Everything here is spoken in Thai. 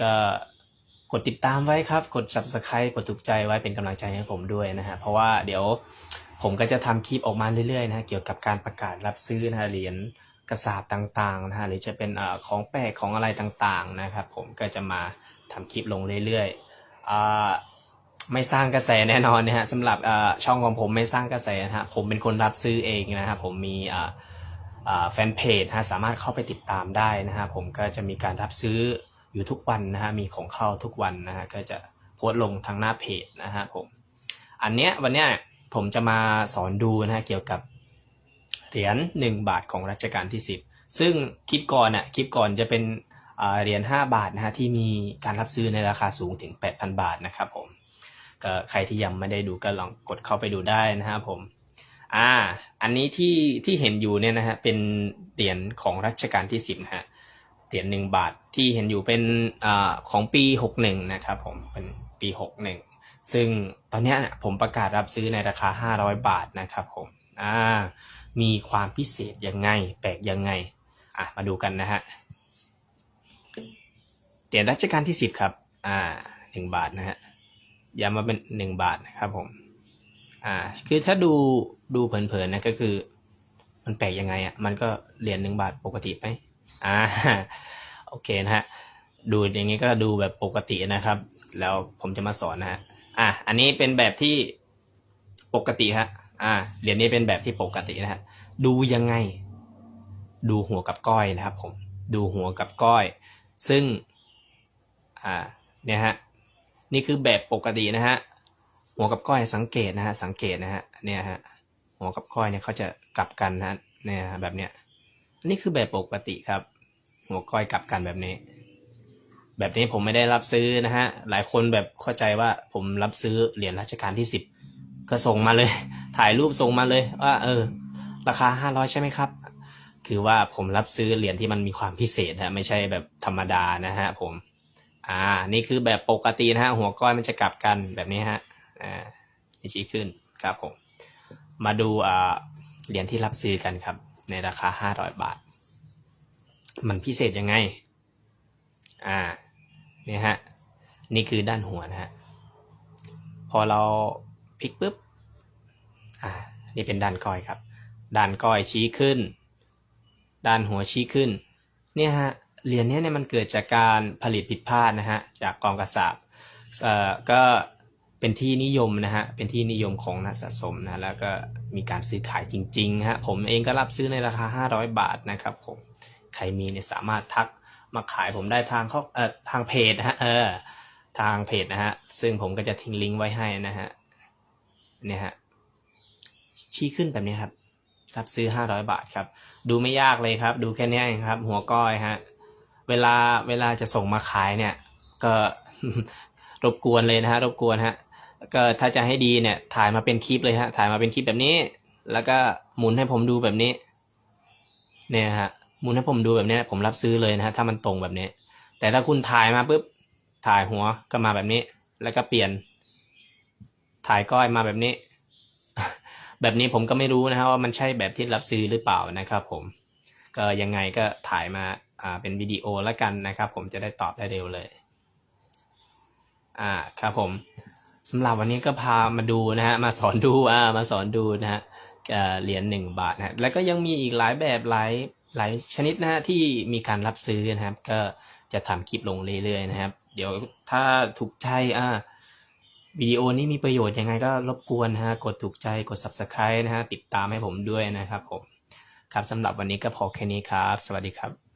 ก็กดติดตามไว้ครับ กด subscribe กดถูกใจไว้เป็นกำลังใจให้ผมด้วยนะฮะ เพราะว่าเดี๋ยวผมก็จะทำคลิปออกมาเรื่อยๆนะฮะ เกี่ยวกับการประกาศรับซื้อนะฮะเหรียญกระสาบต่างๆนะฮะ หรือจะเป็นอของแปลกของอะไรต่างๆนะครับ ผมก็จะมาทำคลิปลงเรื่อยๆอไม่สร้างกระแสแน่นอนนะฮะสำหรับช่องของผมไม่สร้างกระแสนะฮะผมเป็นคนรับซื้อเองนะฮะผมมีแฟนเพจนะฮะสามารถเข้าไปติดตามได้นะฮะผมก็จะมีการรับซื้อ อยู่ทุกวันนะฮะมีของเข้าทุกวันนะฮะก็จะโพสต์ลงทางหน้าเพจนะฮะผมอันเนี้ยวันเนี้ยผมจะมาสอนดูนะฮะเกี่ยวกับเหรียญ1 บาทของรัชกาลที่ 10 ซึ่งคลิปก่อนอะคลิปก่อนจะเป็นเหรียญ5บาทนะฮะที่มีการรับซื้อในราคาสูงถึง 8,000 บาทนะครับผมก็ใครที่ยังไม่ได้ดูก็ลองกดเข้าไปดูได้นะฮะผมอ่าอันนี้ที่ที่เห็นอยู่เนี่ยนะฮะเป็นเหรียญของรัชกาลที่สิบนะฮะ เหรียญหนึ่งบาทที่เห็นอยู่เป็นอของปีหกหนึ่งนะครับผมเป็นปีหกหนึ่งซึ่งตอนนี้ผมประกาศรับซื้อในราคาห้าร้อยบาทนะครับผมอ่ามีความพิเศษยังไง แปลกยังไงอะมาดูกันนะฮะเหรียญรัชกาลที่สิบครับอ่าหนึ่งบาทนะฮะย้ำว่าเป็นหนึ่งบาทนะครับผมอ่าคือถ้าดูดูเผินๆนะก็คือ มันแปลกยังไงอะมันก็เหรียญหนึ่งบาทปกติไหมอ่า โอเคนะฮะดูอย่างนี้ก็ดูแบบปกตินะครับ แล้วผมจะมาสอนนะฮะอะอันนี้เป็นแบบที่ปกติฮะอ่าเหรียญนี้เป็นแบบที่ปกตินะฮะดูยังไง ดูหัวกับก้อยนะครับ ผมดูหัวกับก้อย ซึ่งอ่าเนี่ยฮะนี่คือแบบปกตินะฮะหัวกับก้อยสังเกตนะฮะสังเกตนะฮะเนี่ยฮะหัวกับก้อยเนี่ยเขาจะกลับกันนะฮะเนี่ยฮะแบบเนี้ยนี่คือแบบปกติครับ หัวก้อยกลับกันแบบนี้ แบบนี้ผมไม่ได้รับซื้อนะฮะ หลายคนแบบเข้าใจว่าผมรับซื้อเหรียญรัชกาลที่สิบก็ส่งมาเลย ถ่ายรูปส่งมาเลยว่าเออ ราคาห้าร้อยใช่ไหมครับ คือว่าผมรับซื้อเหรียญที่มันมีความพิเศษฮะไม่ใช่แบบธรรมดานะฮะผม อ่า นี่คือแบบปกตินะฮะหัวก้อยมันจะกลับกันแบบนี้ฮะอ่าชี้ขึ้นครับผม มาดูอ่าเหรียญที่รับซื้อกันครับ ในราคาห้าร้อยบาท มันพิเศษยังไง อ่า เนี่ยฮะ นี่คือด้านหัวนะฮะ พอเราพลิกปุ๊บ อ่า นี่เป็นด้านก้อยครับ ด้านก้อยชี้ขึ้น ด้านหัวชี้ขึ้น เนี่ยฮะ เหรียญเนี้ยเนี่ยมันเกิดจากการผลิตผิดพลาดนะฮะ จากกองกระสาบเอ่อ ก็เป็นที่นิยมนะฮะ เป็นที่นิยมของนักสะสมนะ แล้วก็มีการซื้อขายจริงๆฮะ ผมเองก็รับซื้อในราคา 500 บาทนะครับผม ใครมีเนี่ยสามารถทักมาขายผมได้ทางข้อเอ่อทางเพจนะฮะเออทางเพจนะฮะ ซึ่งผมก็จะทิ้งลิงก์ไว้ให้นะฮะเนี่ยฮะชี้ขึ้นแบบนี้ครับรับซื้อ 500 บาทครับ ดูไม่ยากเลยครับ ดูแค่นี้เองครับ หัวก้อยฮะเวลาเวลาจะส่งมาขายเนี่ย ก็รบกวนเลยนะฮะรบกวนฮะก็ถ้าจะให้ดีเนี่ย ถ่ายมาเป็นคลิปเลยฮะถ่ายมาเป็นคลิปแบบนี้ แล้วก็หมุนให้ผมดูแบบนี้ เนี่ยฮะ มุนให้ผมดูแบบนี้ผมรับซื้อเลยนะฮะถ้ามันตรงแบบนี้ แต่ถ้าคุณถ่ายมาปุ๊บถ่ายหัวก็มาแบบนี้ แล้วก็เปลี่ยน ถ่ายก้อยมาแบบนี้ แบบนี้ผมก็ไม่รู้นะฮะว่ามันใช่แบบที่รับซื้อหรือเปล่านะครับผมก็ยังไงก็ถ่ายมาอ่าเป็นวิดีโอแล้วกันนะครับ ผมจะได้ตอบได้เร็วเลย อ่าครับผมสำหรับวันนี้ก็พามาดูนะฮะมาสอนดูอ่ามาสอนดูนะฮะเหรียญหนึ่งบาทนะแล้วก็ยังมีอีกหลายแบบหลาย หลายชนิดนะฮะที่มีการรับซื้อนะครับ ก็จะทำคลิปลงเรื่อยๆนะครับ เดี๋ยวถ้าถูกใจอ่าวิดีโอนี้มีประโยชน์ยังไงก็รบกวนนะฮะกดถูกใจกด subscribe นะฮะติดตามให้ผมด้วยนะครับผมครับสำหรับวันนี้ก็พอแค่นี้ครับ สวัสดีครับ